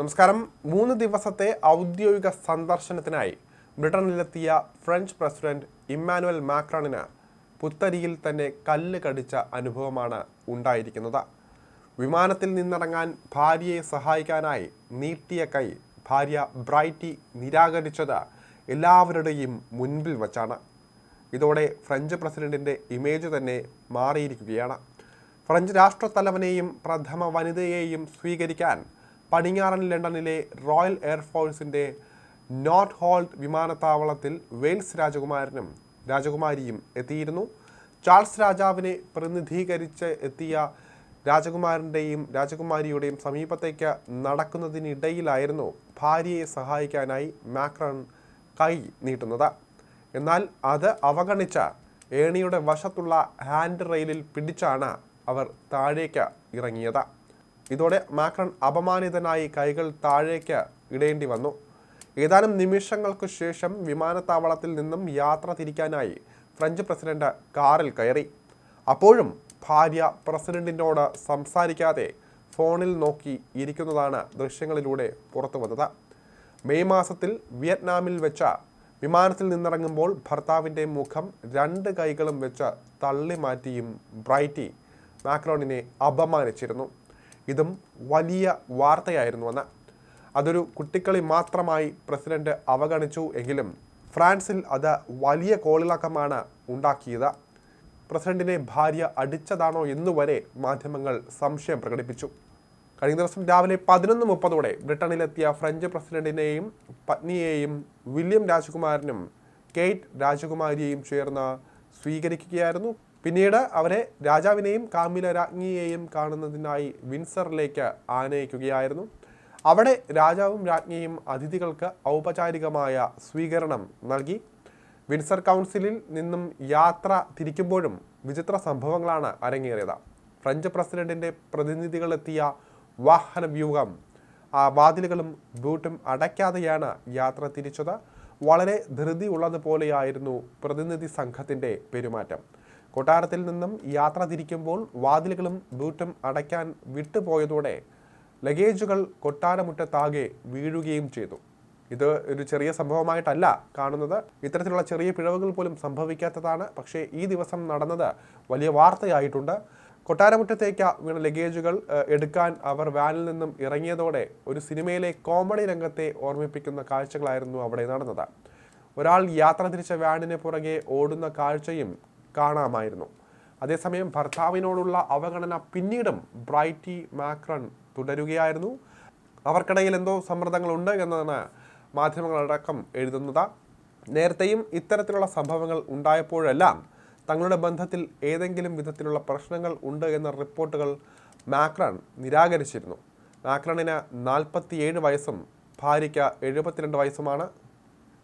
നമസ്കാരം. മൂന്ന് ദിവസത്തെ ഔദ്യോഗിക സന്ദർശനത്തിനായി ബ്രിട്ടനിലെത്തിയ ഫ്രഞ്ച് പ്രസിഡന്റ് ഇമ്മാനുവൽ മാക്രോണിന് പുത്തരിയിൽ തന്നെ കല്ല് കടിച്ച അനുഭവമാണ് ഉണ്ടായിരിക്കുന്നത്. വിമാനത്തിൽ നിന്നിറങ്ങാൻ ഭാര്യയെ സഹായിക്കാനായി നീട്ടിയ കൈ ഭാര്യ ബ്രൈറ്റി നിരാകരിച്ചത് എല്ലാവരുടെയും മുൻപിൽ വച്ചാണ്. ഇതോടെ ഫ്രഞ്ച് പ്രസിഡന്റിന്റെ ഇമേജ് തന്നെ മാറിയിരിക്കുകയാണ്. ഫ്രഞ്ച് രാഷ്ട്രത്തലവനെയും പ്രഥമ വനിതയെയും സ്വീകരിക്കാൻ പടിഞ്ഞാറൻ ലണ്ടനിലെ റോയൽ എയർഫോഴ്സിന്റെ നോർത്ത് ഹോൾഡ് വിമാനത്താവളത്തിൽ വെയിൽസ് രാജകുമാരനും രാജകുമാരിയും എത്തിയിരുന്നു. ചാൾസ് രാജാവിനെ പ്രതിനിധീകരിച്ച് എത്തിയ രാജകുമാരന്റെയും രാജകുമാരിയുടെയും സമീപത്തേക്ക് നടക്കുന്നതിനിടയിലായിരുന്നു ഭാര്യയെ സഹായിക്കാനായി മാക്രൺ കൈ നീട്ടുന്നത്. എന്നാൽ അത് അവഗണിച്ച ഏണിയുടെ വശത്തുള്ള ഹാൻഡ് റെയിലിൽ പിടിച്ചാണ് അവർ താഴേക്ക് ഇറങ്ങിയത്. ഇതോടെ മാക്രൺ അപമാനിതനായി കൈകൾ താഴേക്ക് ഇടേണ്ടി വന്നു. ഏതാനും നിമിഷങ്ങൾക്ക് ശേഷം വിമാനത്താവളത്തിൽ നിന്നും യാത്ര തിരിക്കാനായി ഫ്രഞ്ച് പ്രസിഡന്റ് കാറിൽ കയറി. അപ്പോഴും ഭാര്യ പ്രസിഡന്റിനോട് സംസാരിക്കാതെ ഫോണിൽ നോക്കി ഇരിക്കുന്നതാണ് ദൃശ്യങ്ങളിലൂടെ പുറത്തു വന്നത്. മെയ് മാസത്തിൽ വിയറ്റ്നാമിൽ വെച്ച വിമാനത്തിൽ നിന്നിറങ്ങുമ്പോൾ ഭർത്താവിന്റെ മുഖം രണ്ട് കൈകളും വെച്ച് തള്ളി മാറ്റിയും ബ്രൈറ്റി മാക്രോണിനെ അപമാനിച്ചിരുന്നു. ഇതും വലിയ വാർത്തയായിരുന്നു അന്ന് അതൊരു കുട്ടിക്കളി മാത്രമായി പ്രസിഡന്റ് അവഗണിച്ചു എങ്കിലും ഫ്രാൻസിൽ അത് വലിയ കോളിളക്കമാണ് ഉണ്ടാക്കിയത്. പ്രസിഡന്റിനെ ഭാര്യ അടിച്ചതാണോ എന്നുവരെ മാധ്യമങ്ങൾ സംശയം പ്രകടിപ്പിച്ചു. കഴിഞ്ഞ ദിവസം രാവിലെ പതിനൊന്ന് മുപ്പതോടെ ബ്രിട്ടനിലെത്തിയ ഫ്രഞ്ച് പ്രസിഡന്റിനെയും പത്നിയെയും വില്യം രാജകുമാരനും കേറ്റ് രാജകുമാരിയെയും ചേർന്ന് സ്വീകരിക്കുകയായിരുന്നു. പിന്നീട് അവരെ രാജാവിനെയും കാമില രാജ്ഞിയെയും കാണുന്നതിനായി വിൻസറിലേക്ക് ആനയിക്കുകയായിരുന്നു. അവിടെ രാജാവും രാജ്ഞിയും അതിഥികൾക്ക് ഔപചാരികമായ സ്വീകരണം നൽകി. വിൻസർ കൗൺസിലിൽ നിന്നും യാത്ര തിരിക്കുമ്പോഴും വിചിത്ര സംഭവങ്ങളാണ് അരങ്ങേറിയത്. ഫ്രഞ്ച് പ്രസിഡന്റിന്റെ പ്രതിനിധികളെത്തിയ വാഹന വ്യൂഹം ആ വാതിലുകളും ബൂട്ടും അടയ്ക്കാതെയാണ് യാത്ര തിരിച്ചത്. വളരെ ധൃതി ഉള്ളതുപോലെയായിരുന്നു പ്രതിനിധി സംഘത്തിന്റെ പെരുമാറ്റം. കൊട്ടാരത്തിൽ നിന്നും യാത്ര തിരിക്കുമ്പോൾ വാതിലുകളും ബൂട്ടും അടയ്ക്കാൻ വിട്ടുപോയതോടെ ലഗേജുകൾ കൊട്ടാരമുറ്റത്താകെ വീഴുകയും ചെയ്തു. ഇത് ഒരു ചെറിയ സംഭവമായിട്ടല്ല കാണുന്നത്. ഇത്തരത്തിലുള്ള ചെറിയ പിഴവുകൾ പോലും സംഭവിക്കാത്തതാണ്. പക്ഷേ ഈ ദിവസം നടന്നത് വലിയ വാർത്തയായിട്ടുണ്ട്. കൊട്ടാരമുറ്റത്തേക്ക് വീണ ലഗേജുകൾ എടുക്കാൻ അവർ വാനിൽ നിന്നും ഇറങ്ങിയതോടെ ഒരു സിനിമയിലെ കോമഡി രംഗത്തെ ഓർമ്മിപ്പിക്കുന്ന കാഴ്ചകളായിരുന്നു അവിടെ നടന്നത്. ഒരാൾ യാത്ര തിരിച്ച വാനിന് പുറകെ ഓടുന്ന കാഴ്ചയും കാണാമായിരുന്നു. അതേസമയം ഭർത്താവിനോടുള്ള അവഗണന പിന്നീടും ബ്രൈറ്റി മാക്രൺ തുടരുകയായിരുന്നു. അവർക്കിടയിൽ എന്തോ സമ്മർദ്ദങ്ങളുണ്ട് എന്നതാണ് മാധ്യമങ്ങളടക്കം എഴുതുന്നത്. നേരത്തെയും ഇത്തരത്തിലുള്ള സംഭവങ്ങൾ ഉണ്ടായപ്പോഴെല്ലാം തങ്ങളുടെ ബന്ധത്തിൽ ഏതെങ്കിലും വിധത്തിലുള്ള പ്രശ്നങ്ങൾ ഉണ്ട് എന്ന റിപ്പോർട്ടുകൾ മാക്രൺ നിരാകരിച്ചിരുന്നു. മാക്രണിന് നാൽപ്പത്തിയേഴ് വയസ്സും ഭാര്യയ്ക്ക് എഴുപത്തിരണ്ട് വയസ്സുമാണ്.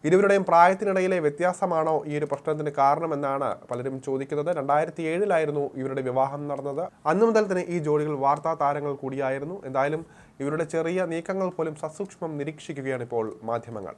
ഇരുവരുടെയും പ്രായത്തിനിടയിലെ വ്യത്യാസമാണോ ഈ ഒരു പ്രശ്നത്തിന് കാരണമെന്നാണ് പലരും ചോദിക്കുന്നത്. രണ്ടായിരത്തി ഏഴിലായിരുന്നു ഇവരുടെ വിവാഹം നടന്നത്. അന്നു മുതൽ തന്നെ ഈ ജോഡികൾ വാർത്താ താരങ്ങൾ കൂടിയായിരുന്നു. എന്തായാലും ഇവരുടെ ചെറിയ നീക്കങ്ങൾ പോലും സസൂക്ഷ്മം നിരീക്ഷിക്കുകയാണ് ഇപ്പോൾ മാധ്യമങ്ങൾ.